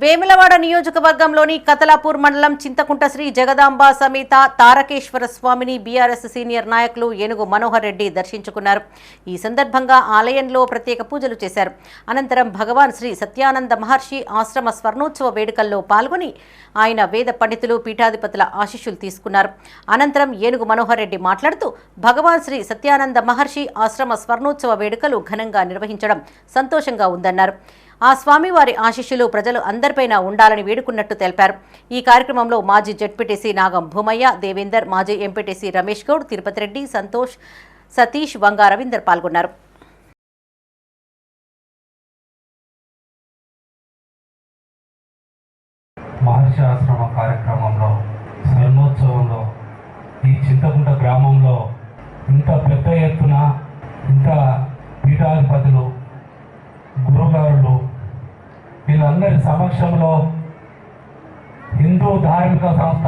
వేములవాడ నియోజకవర్గంలోని కతలాపూర్ మండలం చింతకుంట శ్రీ జగదాంబ సమేత తారకేశ్వర స్వామిని బీఆర్ఎస్ సీనియర్ నాయకులు ఏనుగు మనోహర్ రెడ్డి దర్శించుకున్నారు. ఈ సందర్భంగా ఆలయంలో ప్రత్యేక పూజలు చేశారు. అనంతరం భగవాన్ శ్రీ సత్యానంద మహర్షి ఆశ్రమ స్వర్ణోత్సవ వేడుకల్లో పాల్గొని ఆయన వేద పండితులు పీఠాధిపతుల ఆశీస్సులు తీసుకున్నారు. అనంతరం ఏనుగు మనోహర్ రెడ్డి మాట్లాడుతూ భగవాన్ శ్రీ సత్యానంద మహర్షి ఆశ్రమ స్వర్ణోత్సవ వేడుకలు ఘనంగా నిర్వహించడం సంతోషంగా ఉందన్నారు. ఆ స్వామివారి ఆశీస్సులు ప్రజలు అందరిపైన ఉండాలని వేడుకున్నట్టు తెలిపారు. ఈ కార్యక్రమంలో మాజీ జడ్పీటీసీ నాగం భూమయ్య దేవేందర్ మాజీ ఎంపీటీసీ రమేష్ గౌడ్ తిరుపతి రెడ్డి సంతోష్ సతీష్ వంగా రవీందర్ పాల్గొన్నారు. కార్యక్రమంలో ఈ చింతకుంట గ్రామంలో ఇంత పెద్ద ఎత్తున ఇంత పీఠాధిపతులు గురుగారులు అందరి సమక్షంలో హిందూ ధార్మిక సంస్థ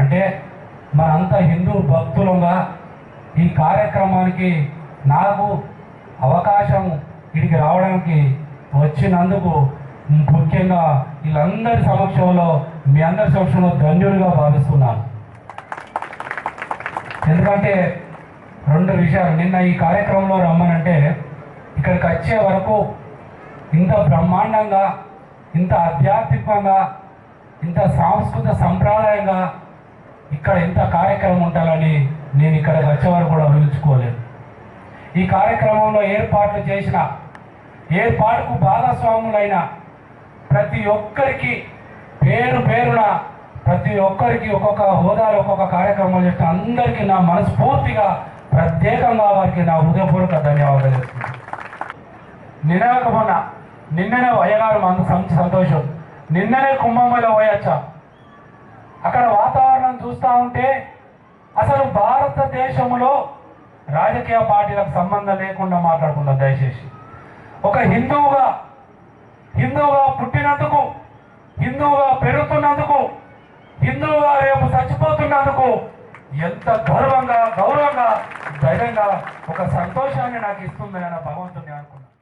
అంటే మనంతా హిందూ భక్తులంగా ఈ కార్యక్రమానికి నాకు అవకాశం ఇక్కడికి రావడానికి వచ్చినందుకు ముఖ్యంగా వీళ్ళందరి సమక్షంలో మీ అందరి సమక్షంలో ధన్యుడిగా భావిస్తున్నాను. ఎందుకంటే రెండు విషయాలు నిన్న ఈ కార్యక్రమంలో రమ్మనంటే ఇక్కడికి వచ్చే వరకు ఇంత బ్రహ్మాండంగా ఇంత ఆధ్యాత్మికంగా ఇంత సాంస్కృతిక సంప్రదాయంగా ఇక్కడ ఇంత కార్యక్రమం ఉండాలని నేను ఇక్కడ వచ్చేవారు కూడా ఊహించుకోలేదు. ఈ కార్యక్రమంలో ఏర్పాట్లు చేసిన ఏర్పాటుకు భాగస్వాములైన ప్రతి ఒక్కరికి పేరు పేరున ప్రతి ఒక్కరికి ఒక్కొక్క హోదాలు ఒక్కొక్క కార్యక్రమం చేసిన అందరికీ నా మనస్ఫూర్తిగా ప్రత్యేకంగా వారికి నా హృదయపూర్వక ధన్యవాదాలు. చేస్తున్నాను నిన్నక మొన్న నిన్ననే అయ్యగారు మన సంతోషం. నిన్ననే కుంభమేళ పోయొచ్చా? అక్కడ వాతావరణం చూస్తూ ఉంటే అసలు భారతదేశంలో రాజకీయ పార్టీలకు సంబంధం లేకుండా మాట్లాడుకుందాం దయచేసి. ఒక హిందువుగా హిందువుగా పుట్టినందుకు హిందువుగా పెరుగుతున్నందుకు హిందువుగా రేపు చచ్చిపోతున్నందుకు ఎంత గౌరవంగా గౌరవంగా ధైర్యంగా ఒక సంతోషాన్ని నాకు ఇస్తుందని నా భగవంతుని అనుకున్నాను.